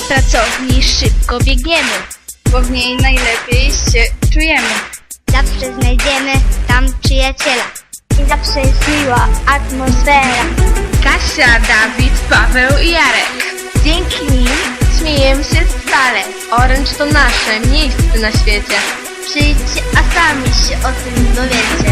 pracowni szybko biegniemy. bo w niej najlepiej się czujemy. Zawsze znajdziemy tam przyjaciela. I zawsze jest miła atmosfera. Kasia, Dawid, Paweł i Jarek. Dzięki nim Śmiejemy się stale. Orange to nasze miejsce na świecie. przyjdźcie, a sami się o tym dowiecie.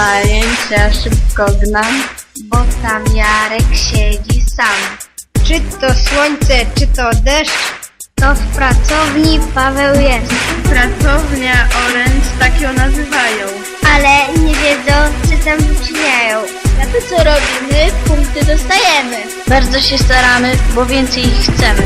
Zajęcia szybko gnam. Bo tam Jarek siedzi sam. Czy to słońce, czy to deszcz, to w pracowni Paweł jest. Pracownia Orange tak ją nazywają. Ale nie wiedzą, czy tam wyczyniają. Na to, co robimy, punkty dostajemy. Bardzo się staramy, bo więcej ich chcemy.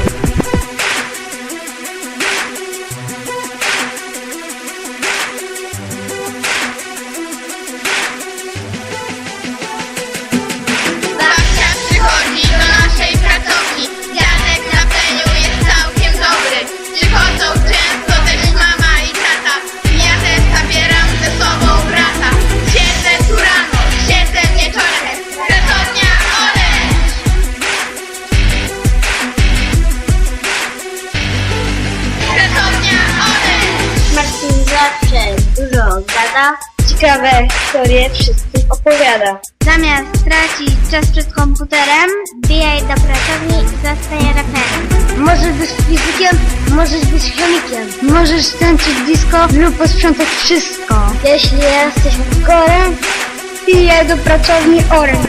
Gada. Ciekawe historie wszystkim opowiada. Zamiast tracić czas przed komputerem, wbijaj do pracowni i zostań raperem. Możesz być fizykiem, możesz być chemikiem. Możesz tańczyć disco lub posprzątać wszystko. Jeśli jesteś korem, wbijaj do pracowni Orange.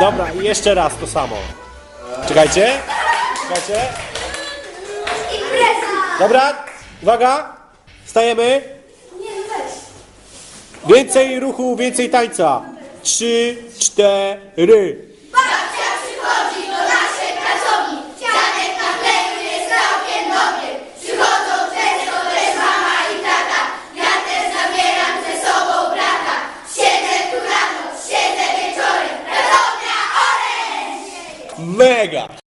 Dobra, i jeszcze raz to samo. Czekajcie. Czekajcie. Dobra, uwaga. Stajemy. Więcej ruchu, więcej tańca. Trzy, cztery. mega